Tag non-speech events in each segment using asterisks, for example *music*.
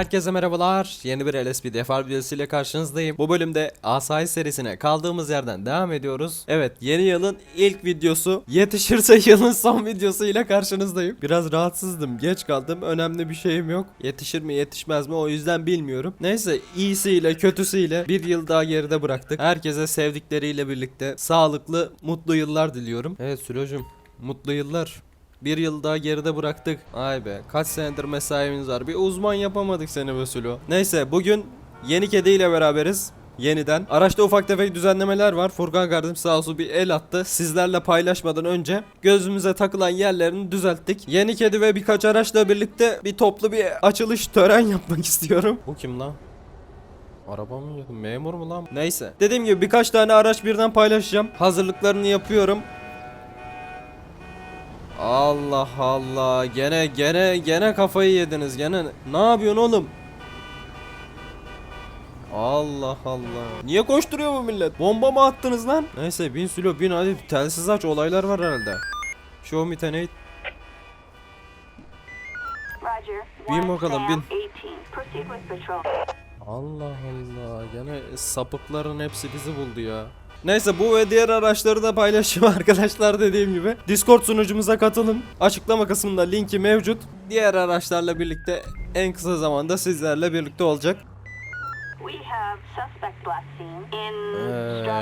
Herkese merhabalar. Yeni bir LSP defar videosuyla karşınızdayım. Bu bölümde Asayiş serisine kaldığımız yerden devam ediyoruz. Evet yeni yılın ilk videosu yetişirse *laughs* yılın son videosu ile karşınızdayım. Biraz rahatsızdım geç kaldım önemli bir şeyim yok. Yetişir mi yetişmez mi o yüzden bilmiyorum. Neyse iyisiyle kötüsüyle bir yıl daha geride bıraktık. Herkese sevdikleriyle birlikte sağlıklı mutlu yıllar diliyorum. Evet Sülocum mutlu yıllar. Bir yıl daha geride bıraktık. Ay be kaç senedir mesaimiz var. Bir uzman yapamadık seni be Sülo. Neyse bugün yeni kediyle beraberiz. Yeniden. Araçta ufak tefek düzenlemeler var. Furkan kardeşim sağ olsun bir el attı. Sizlerle paylaşmadan önce gözümüze takılan yerlerini düzelttik. Yeni kedi ve birkaç araçla birlikte bir toplu bir açılış tören yapmak *laughs* istiyorum. Bu kim lan? Araba mı? Memur mu lan? Neyse. Dediğim gibi birkaç tane araç birden paylaşacağım. Hazırlıklarını yapıyorum. Allah Allah gene gene gene kafayı yediniz gene ne yapıyorsun oğlum? Allah Allah. Niye koşturuyor bu millet? Bomba mı attınız lan? Neyse bin silo bin hadi telsiz aç olaylar var herhalde. Show me tonight. Roger. Bin bakalım, bin. 18. Proceed with patrol. Allah Allah gene sapıkların hepsi bizi buldu ya. Neyse bu ve diğer araçları da paylaşacağım *laughs* arkadaşlar dediğim gibi. Discord sunucumuza katılın. Açıklama kısmında linki mevcut. Diğer araçlarla birlikte en kısa zamanda sizlerle birlikte olacak.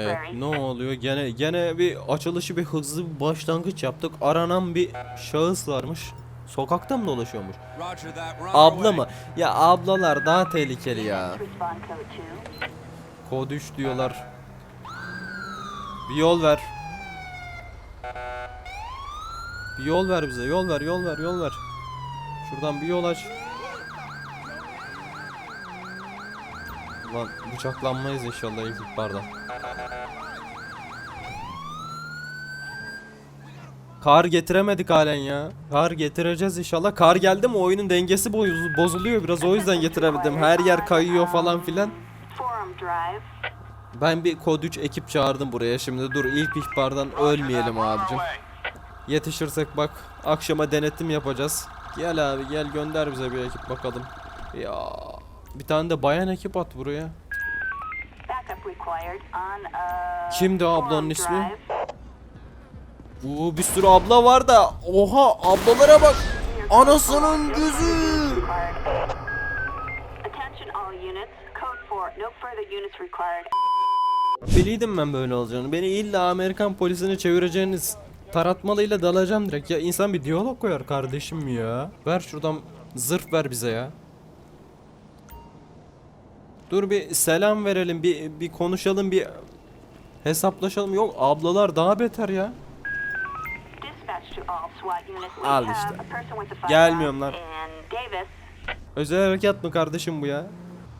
Evet, ne oluyor? Gene gene bir açılışı bir hızlı bir başlangıç yaptık. Aranan bir şahıs varmış. Sokakta mı dolaşıyormuş? Abla mı? Ya ablalar daha tehlikeli ya. Respond code 2. Kod 3 diyorlar. Bir yol ver. Bir yol ver bize. Yol ver, yol ver, yol ver. Şuradan bir yol aç. Ulan bıçaklanmayız inşallah ilk ihbarda. Kar getiremedik halen ya. Kar getireceğiz inşallah. Kar geldi mi oyunun dengesi boz- bozuluyor biraz o yüzden getiremedim. Her yer kayıyor falan filan. Ben bir kod 3 ekip çağırdım buraya şimdi. Dur ilk ihbardan ölmeyelim abicim. Yetişirsek bak akşama denetim yapacağız. Gel abi gel gönder bize bir ekip bakalım. Ya bir tane de bayan ekip at buraya. Kimdi ablanın ismi? Oo bir sürü abla var da. Oha ablalara bak. Anasının gözü. Required. Attention all units. Code 4. No further units required. Biliydim ben böyle olacağını. Beni illa Amerikan polisine çevireceğiniz taratmalıyla dalacağım direkt. Ya insan bir diyalog koyar kardeşim ya. Ver şuradan zırh ver bize ya. Dur bir selam verelim, bir bir konuşalım, bir hesaplaşalım. Yok ablalar daha beter ya. Al işte. Gelmiyorum lan. Özel harekat mı kardeşim bu ya?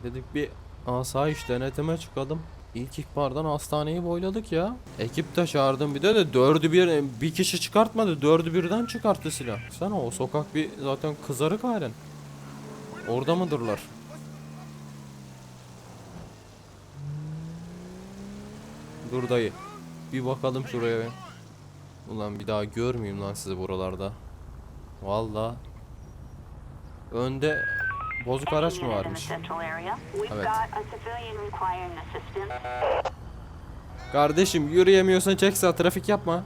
Dedik bir asayiş denetime çıkalım. İlk ihbardan hastaneyi boyladık ya. Ekip de çağırdım bir de de dördü bir bir kişi çıkartmadı dördü birden çıkarttı silah. Sen o sokak bir zaten kızarık halen. Orada mıdırlar? Dur dayı. Bir bakalım şuraya. Ulan bir daha görmeyeyim lan sizi buralarda. Valla. Önde bozuk araç mı varmış? Evet. Kardeşim yürüyemiyorsan çek sağ trafik yapma.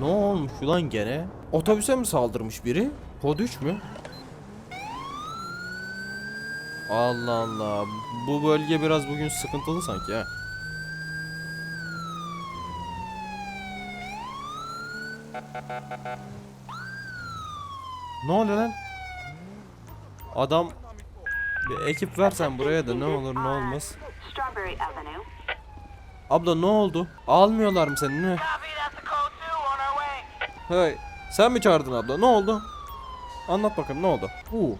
Ne olmuş ulan gene? Otobüse mi saldırmış biri? Kod 3 mü? Allah Allah. Bu bölge biraz bugün sıkıntılı sanki ha. Ne oluyor lan? Adam bir ekip versen buraya da ne olur ne olmaz. Abla ne oldu? Almıyorlar mı seni ne? Copy, that's the code 2 on our way. Hey Sen mi çağırdın abla? Ne oldu? Anlat bakalım ne oldu? Uu.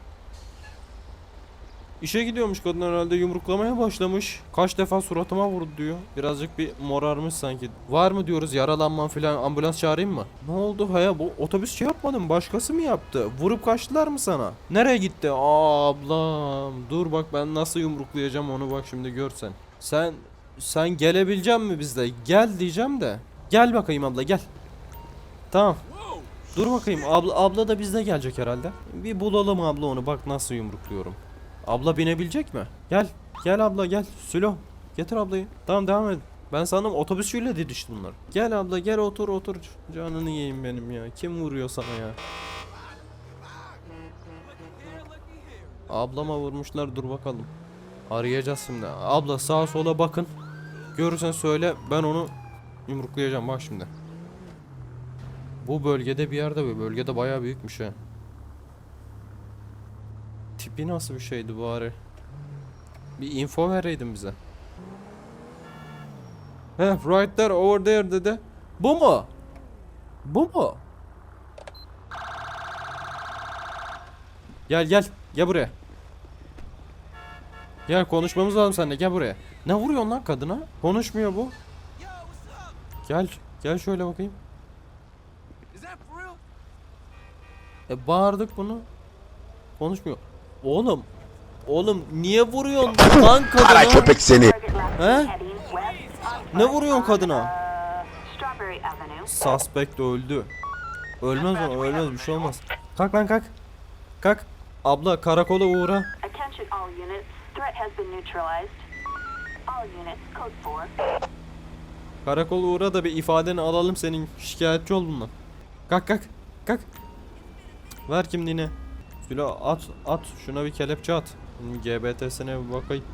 İşe gidiyormuş kadın herhalde yumruklamaya başlamış. Kaç defa suratıma vurdu diyor. Birazcık bir morarmış sanki. Var mı diyoruz yaralanman filan ambulans çağırayım mı? Ne oldu haya bu otobüs şey yapmadı mı? Başkası mı yaptı? Vurup kaçtılar mı sana? Nereye gitti? Aa, ablam dur bak ben nasıl yumruklayacağım onu bak şimdi görsen. Sen sen gelebilecek mi bizde? Gel diyeceğim de. Gel bakayım abla gel. Tamam. Dur bakayım abla abla da bizde gelecek herhalde. Bir bulalım abla onu bak nasıl yumrukluyorum. Abla binebilecek mi? Gel. Gel abla gel. Sülo. Getir ablayı. Tamam devam et. Ben sandım otobüsüyle didişti bunlar. Gel abla gel otur otur. Canını yiyeyim benim ya. Kim vuruyor sana ya? Ablama vurmuşlar dur bakalım. Arayacağız şimdi. Abla sağa sola bakın. Görürsen söyle ben onu yumruklayacağım bak şimdi. Bu bölgede bir yerde bu bölgede bayağı büyükmüş ha. Tipi nasıl bir şeydi bari? Bir info vereydin bize. Heh right there over there dedi. Bu mu? Bu mu? Gel gel gel buraya. Gel konuşmamız lazım seninle gel buraya. Ne vuruyorsun lan kadına? Konuşmuyor bu. Gel gel şöyle bakayım. E bağırdık bunu. Konuşmuyor. Oğlum. Oğlum niye vuruyorsun lan Kara kadına? köpek seni. He? Ne vuruyorsun kadına? Suspect öldü. Ölmez o ölmez bir şey olmaz. Kalk lan kalk. Kalk. Abla karakola uğra. Attention all units. Threat has been neutralized. All units, code 4. Karakola uğra da bir ifadeni alalım senin şikayetçi ol bundan. Kalk kalk. Kalk. Ver kimliğini. Sülo at at şuna bir kelepçe at. GBT'sine bir bakayım.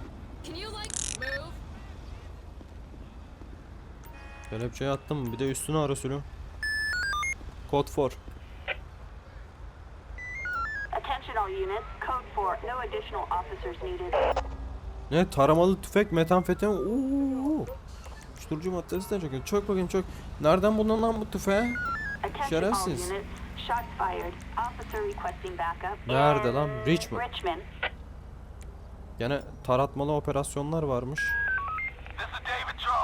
Kelepçeyi attım bir de üstüne ara Sülo. Kod 4. Attention all units, code 4. No additional officers needed. Ne taramalı tüfek metamfetamin ooo Uyuşturucu maddesi de çökün çök bakayım çök Nereden buldun lan bu tüfeği Şerefsiz. Units. Shots fired. Officer requesting backup. Nerede lan? Richmond. Richmond. Gene taratmalı operasyonlar varmış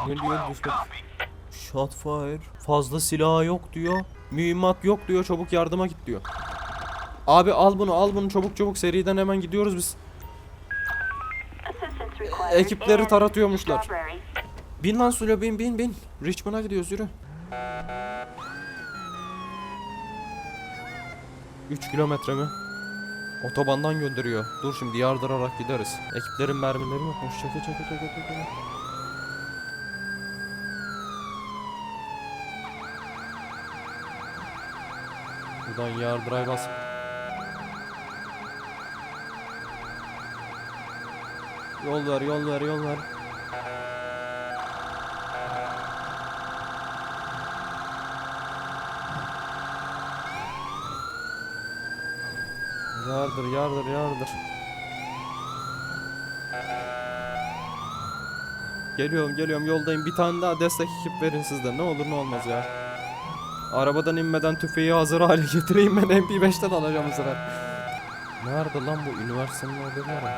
Ne diyor Shot fire Fazla silah yok diyor Mühimmat yok diyor çabuk yardıma git diyor Abi al bunu al bunu çabuk çabuk seriden hemen gidiyoruz biz Assistance required. Ekipleri taratıyormuşlar. Bin lan Sule bin bin bin Richmond'a gidiyoruz yürü 3 kilometre mi? Otobandan gönderiyor. Dur şimdi yardırarak gideriz. Ekiplerin mermileri yokmuş. Çeke çeke çeke çeke. Buradan yardıray bas. Yol ver yol ver yol ver. Yardır yardır yardır. Geliyorum geliyorum yoldayım. Bir tane daha destek ekip verin sizden. Ne olur ne olmaz ya. Arabadan inmeden tüfeği hazır hale getireyim ben *laughs* MP5'ten alacağım sefer. Nerede lan bu üniversitenin orada var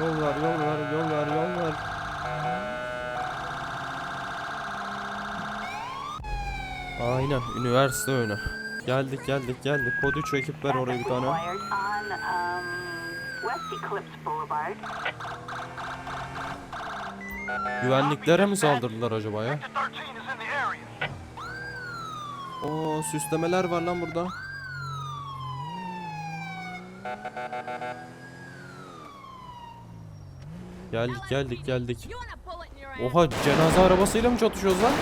Yol ver yol ver yol ver yol ver. Aynen üniversite önü. Geldik geldik geldik. Kod 3 ekip ver oraya bir tane. um, West Eclipse Boulevard. Güvenliklere mi saldırdılar acaba ya? Oo süslemeler var lan burada. Geldik geldik geldik. Oha cenaze arabasıyla mı çatışıyoruz lan?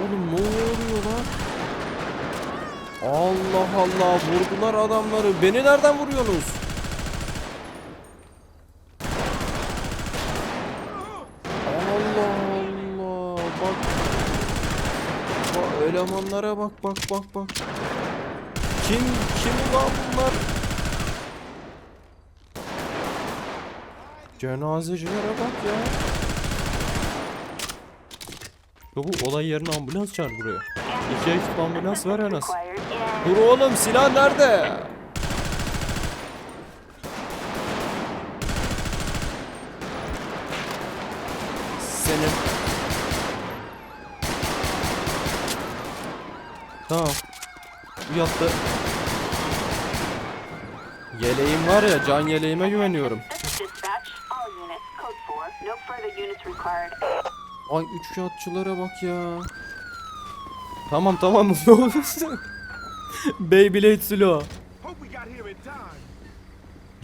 Oğlum ne oluyor lan? Allah Allah vurdular adamları. Beni nereden vuruyorsunuz? Allah Allah. Bak. Bak elemanlara bak bak bak bak. Kim kim lan bunlar? Cenazecilere bak ya. Ya bu olay yerine ambulans çağır buraya. İki ekip ambulans var en. Dur oğlum silah nerede? Senin. Tamam. Bu yattı. Yeleğim var ya can yeleğime güveniyorum. This is dispatch. All units, code 4. No further units required. Ay üç kağıtçılara bak ya. Tamam tamam *laughs* ne olursun. *laughs* Beyblade Silo.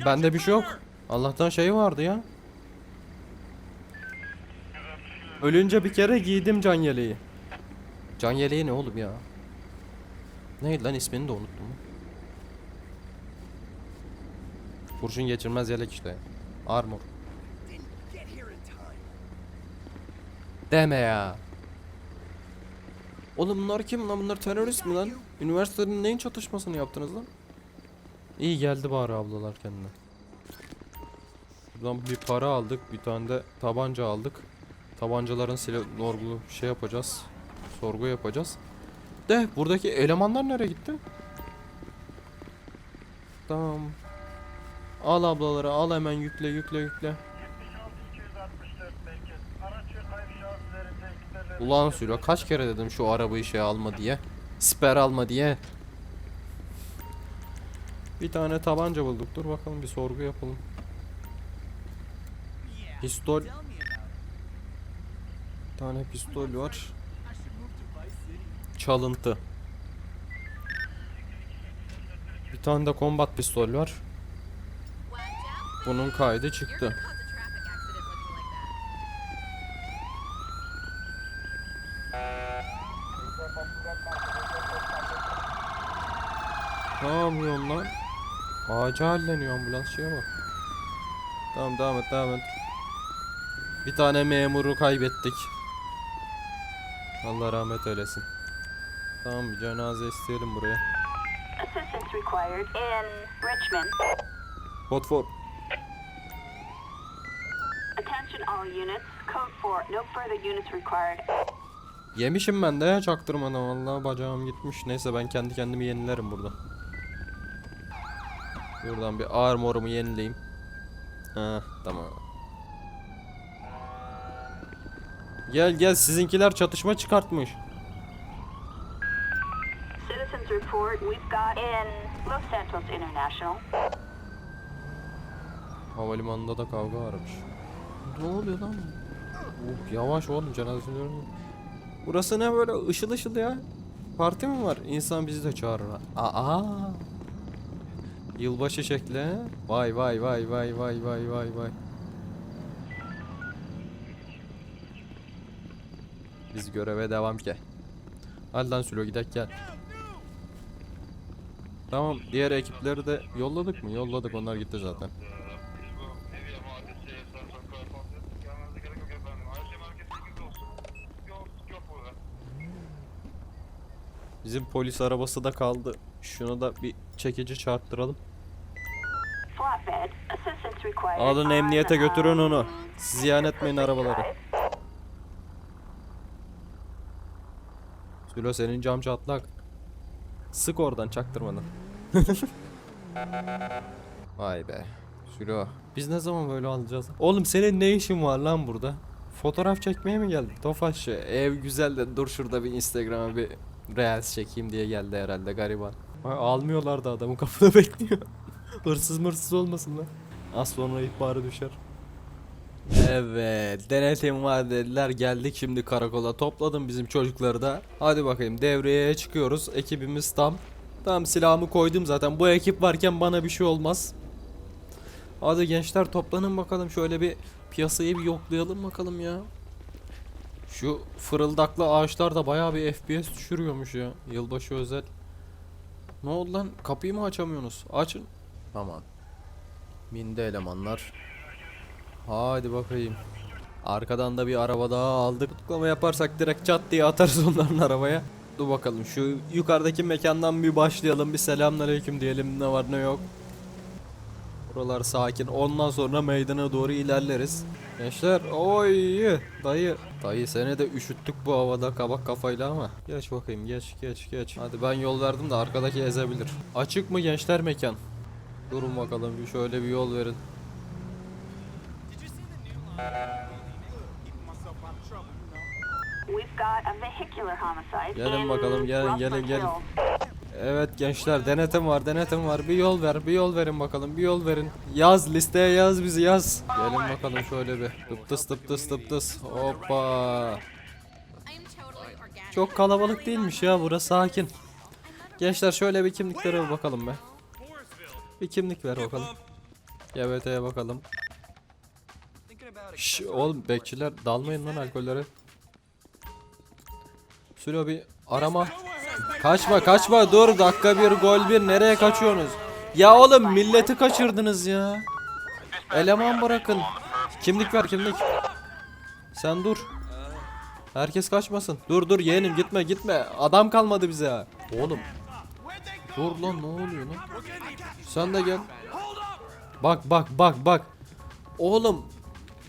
Bende bir şey yok. Allah'tan şey vardı ya. Ölünce bir kere giydim can yeleği. Can yeleği ne oğlum ya? Neydi lan ismini de unuttum. Kurşun geçirmez yelek işte. Armor. Deme ya. Oğlum bunlar kim lan? Bunlar terörist mi lan? Üniversitenin neyin çatışmasını yaptınız lan? İyi geldi bari ablalar kendine. Buradan bir para aldık, bir tane de tabanca aldık. Tabancaların silah sorgu şey yapacağız. Sorgu yapacağız. De buradaki elemanlar nereye gitti? Tamam. Al ablaları al hemen yükle yükle yükle. Ulan Sülo kaç kere dedim şu arabayı şey alma diye. Siper alma diye. Bir tane tabanca bulduk. Dur bakalım bir sorgu yapalım. Pistol. Bir tane pistol var. Çalıntı. Bir tane de combat pistol var. Bunun kaydı çıktı. Ne yapıyorsun lan? Ağaca halleniyor ambulans şeye bak. Tamam devam et devam et. Bir tane memuru kaybettik. Allah rahmet eylesin. Tamam bir cenaze isteyelim buraya. Assistance required in Richmond. Botford. Attention all units, code 4. No further units required. Yemişim ben de çaktırmadan vallahi bacağım gitmiş. Neyse ben kendi kendimi yenilerim burada. Buradan bir armorumu yenileyim. Ha tamam. Gel gel sizinkiler çatışma çıkartmış. Citizens report we've got in Los Santos International. Havalimanında da kavga varmış. Ne oluyor lan? Oh, yavaş oğlum cenazesini. Burası ne böyle ışıl ışıl ya? Parti mi var? İnsan bizi de çağırır. Aa! Yılbaşı şekli. Vay vay vay vay vay vay vay vay. Biz göreve devam ki. Hadi lan Sülo gidelim gel. Tamam diğer ekipleri de yolladık mı? Yolladık onlar gitti zaten. Bizim polis arabası da kaldı. Şunu da bir çekici çarptıralım. Alın emniyete götürün onu. Ziyan etmeyin arabaları. Sülo senin cam çatlak. Sık oradan çaktırmadan. *laughs* Vay be. Sülo. Biz ne zaman böyle alacağız? Oğlum senin ne işin var lan burada? Fotoğraf çekmeye mi geldin? Tofaşçı ev güzel de dur şurada bir Instagram'a bir Reels çekeyim diye geldi herhalde gariban. Almıyorlar da adamın kapıda *laughs* bekliyor. Hırsız mırsız olmasınlar. Az sonra ihbarı düşer. Evet denetim var dediler. Geldik şimdi karakola. Topladım bizim çocukları da. Hadi bakayım devreye çıkıyoruz. Ekibimiz tam Tam silahımı koydum zaten. Bu ekip varken bana bir şey olmaz. Hadi gençler toplanın bakalım. Şöyle bir piyasayı bir yoklayalım bakalım ya. Şu fırıldaklı ağaçlar da bayağı bir FPS düşürüyormuş ya. Yılbaşı özel Ne oldu lan kapıyı mı açamıyorsunuz açın Tamam Minde elemanlar Hadi bakayım. Arkadan da bir araba daha aldık. Tutuklama yaparsak direkt çat diye atarız *laughs* onların arabaya. Dur bakalım şu yukarıdaki mekandan bir başlayalım. Bir selamünaleyküm diyelim ne var ne yok. Buralar sakin. Ondan sonra meydana doğru ilerleriz. Gençler oy dayı. Dayı seni de üşüttük bu havada kabak kafayla ama. Geç bakayım geç geç geç. Hadi ben yol verdim de arkadaki ezebilir. Açık mı gençler mekan? Durun bakalım bir şöyle bir yol verin. Gelin in bakalım, gelin, gelin, gelin. Evet gençler denetim var denetim var. Bir yol ver bir yol verin bakalım bir yol verin. Yaz listeye yaz bizi yaz. Gelin bakalım şöyle bir. Tıptıs tıptıs tıptıs Hoppa I am totally organic. Çok kalabalık değilmiş ya burası sakin. Gençler şöyle bir kimliklere bakalım be. Bir kimlik ver bakalım. GBT'ye bakalım. Şş, oğlum bekçiler dalmayın lan alkollere. Sülo bir arama Kaçma kaçma dur dakika bir gol bir nereye kaçıyorsunuz? Ya oğlum milleti kaçırdınız ya. Eleman bırakın. Kimlik ver kimlik. Sen dur. Herkes kaçmasın. Dur dur yeğenim gitme gitme. Adam kalmadı bize. Oğlum. Dur lan ne oluyor lan? Sen de gel. Bak bak bak bak. Oğlum.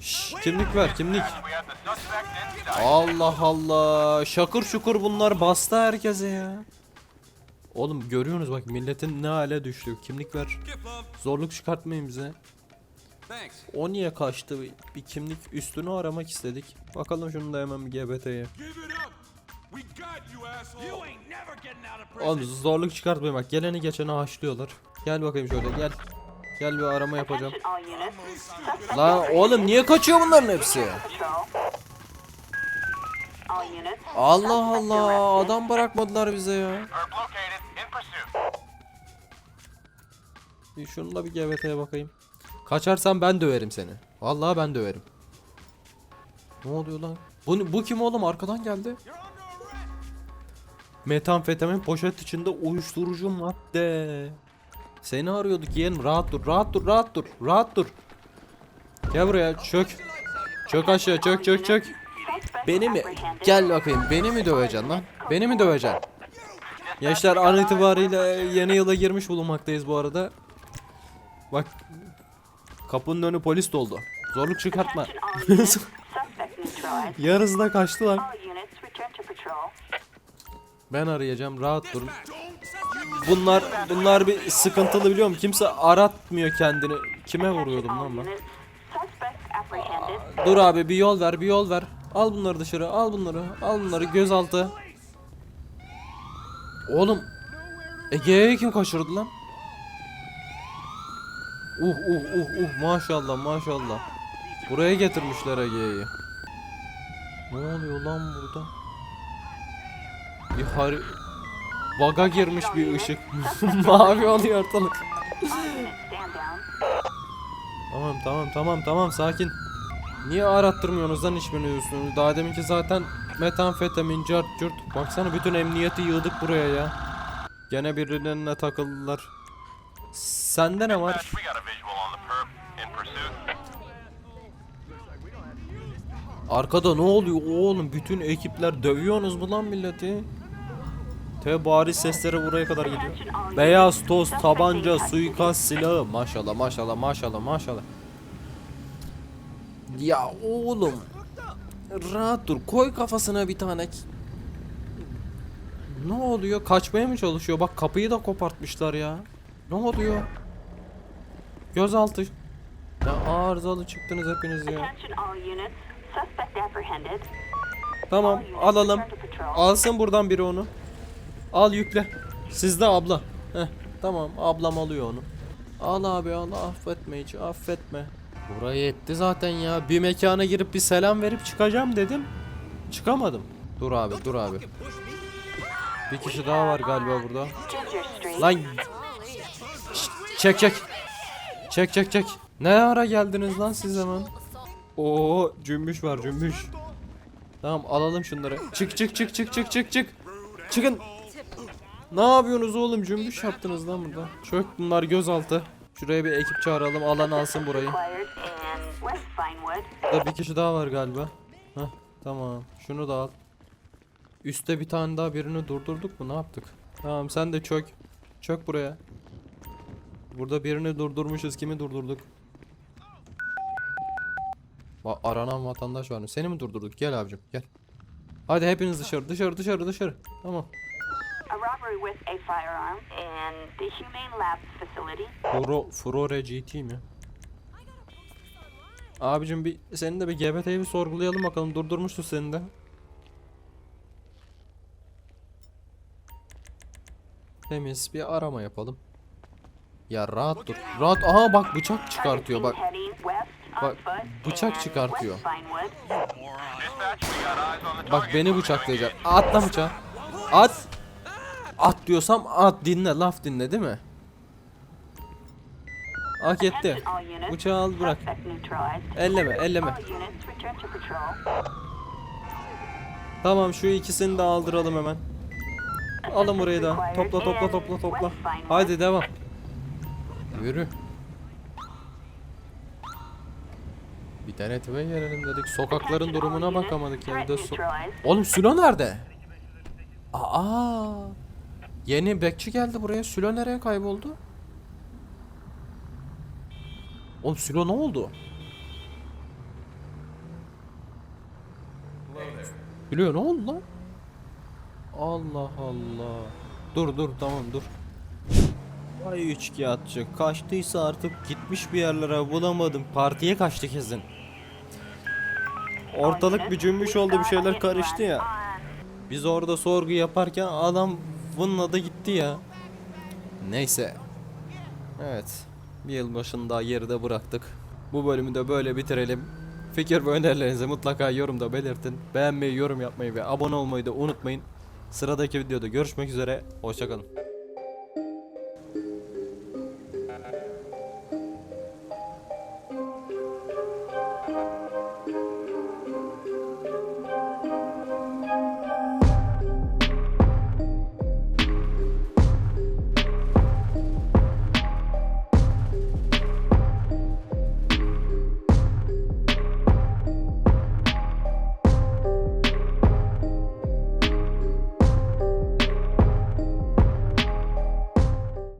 Şş, kimlik ver kimlik. Allah Allah. Şakır şukur bunlar bastı herkese ya. Oğlum görüyorsunuz bak milletin ne hale düştü. Kimlik ver. Zorluk çıkartmayın bize. O niye kaçtı? Bir, kimlik üstünü aramak istedik. Bakalım şunu da hemen bir GBT'ye. Oğlum zorluk çıkartmayın bak. Geleni geçeni haşlıyorlar. Gel bakayım şöyle gel. Gel bir arama yapacağım. Attention all units. Suspect La oğlum niye kaçıyor bunların hepsi? Allah Allah adam bırakmadılar bize ya. Bir şunu da bir GBT'ye bakayım. Kaçarsan ben döverim seni. Vallahi ben döverim. Ne oluyor lan? Bu, bu kim oğlum arkadan geldi? Metamfetamin poşet içinde uyuşturucu madde. Seni arıyorduk yeğenim rahat dur rahat dur rahat dur rahat dur. Gel buraya çök. Çök aşağı çök çök çök. Beni mi? Gel bakayım beni mi döveceksin lan? Beni mi döveceksin? Gençler an itibariyle yeni yıla girmiş bulunmaktayız bu arada. Bak kapının önü polis doldu. Zorluk çıkartma. *laughs* Yarısı da kaçtılar. Ben arayacağım rahat durun. Bunlar bunlar bir sıkıntılı biliyorum. Kimse aratmıyor kendini. Kime vuruyordum lan ben? apprehended. Dur abi bir yol ver bir yol ver. Al bunları dışarı al bunları al bunları gözaltı. Oğlum Ege'ye kim kaçırdı lan? Uh uh uh uh maşallah maşallah. Buraya getirmişler Ege'yi. Ne oluyor lan burada? Bir hari... Baga girmiş bir ışık. *laughs* Mavi oluyor ortalık. Tamam tamam tamam tamam sakin. Niye arattırmıyorsunuz lan hiçbirini üstünü? Daha deminki zaten metamfetamin, cart curt. Baksana bütün emniyeti yığdık buraya ya. Gene birbirlerine takıldılar. Sende ne var? Arkada ne oluyor oğlum? Bütün ekipler dövüyorsunuz mu lan milleti? Te bari sesleri buraya kadar gidiyor. Beyaz toz, tabanca, suikast silahı. Maşallah maşallah maşallah maşallah. Ya oğlum. Rahat dur. Koy kafasına bir tane. Ne oluyor? Kaçmaya mı çalışıyor? Bak kapıyı da kopartmışlar ya. Ne oluyor? Gözaltı. Ya arızalı çıktınız hepiniz ya. Tamam alalım. Alsın buradan biri onu. Al yükle. Sizde abla. Heh, tamam ablam alıyor onu. Al abi al affetme hiç affetme. Buraya etti zaten ya. Bir mekana girip bir selam verip çıkacağım dedim. Çıkamadım. Dur abi dur abi. Bir kişi daha var galiba burada. Lan çek çek. Çek çek çek. Ne ara geldiniz lan siz hemen? Oo cümbüş var cümbüş. Tamam alalım şunları. Çık çık çık çık çık çık çık. Çıkın. Ne yapıyorsunuz oğlum cümbüş yaptınız lan burada. Çök bunlar gözaltı. Şuraya bir ekip çağıralım alan alsın burayı. Burada bir kişi daha var galiba. Heh tamam şunu da al. Üste bir tane daha birini durdurduk mu ne yaptık? Tamam sen de çök. Çök buraya. Burada birini durdurmuşuz. Kimi durdurduk? Va aranan vatandaş var mı? Seni mi durdurduk? Gel abicim gel. Hadi hepiniz dışarı dışarı dışarı dışarı. Tamam. Robbery with a firearm in the Humane Labs facility. Furo, Furore GT mi? Abicim bir senin de bir GBT'yi bir sorgulayalım bakalım. Durdurmuştu seni de. Temiz bir arama yapalım. Ya rahat dur. Rahat. Aha bak bıçak çıkartıyor bak. Bak, bıçak çıkartıyor. Bak beni bıçaklayacak. At lan bıçağı. At. At diyorsam at dinle laf dinle değil mi? Hak etti. Bıçağı al bırak. Elleme elleme. Tamam şu ikisini de aldıralım hemen. Alın burayı da. Topla topla topla topla. Haydi devam. Yürü. Bir denetime gelelim dedik. Sokakların durumuna bakamadık ya. Bir de Oğlum Sülo nerede? Aa! Yeni bekçi geldi buraya. Sülo nereye kayboldu? Oğlum Sülo ne oldu? Sülo ne oldu lan? Allah Allah. Dur dur tamam dur. Vay üçkağıtçı. Kaçtıysa artık gitmiş bir yerlere bulamadım. Partiye kaçtı kesin. Ortalık bir cümbüş oldu bir şeyler karıştı ya. Biz orada sorgu yaparken adam bununla da gitti ya. Neyse. Evet. Bir yıl başında geride bıraktık. Bu bölümü de böyle bitirelim. Fikir ve önerilerinizi mutlaka yorumda belirtin. Beğenmeyi, yorum yapmayı ve abone olmayı da unutmayın. Sıradaki videoda görüşmek üzere. Hoşçakalın.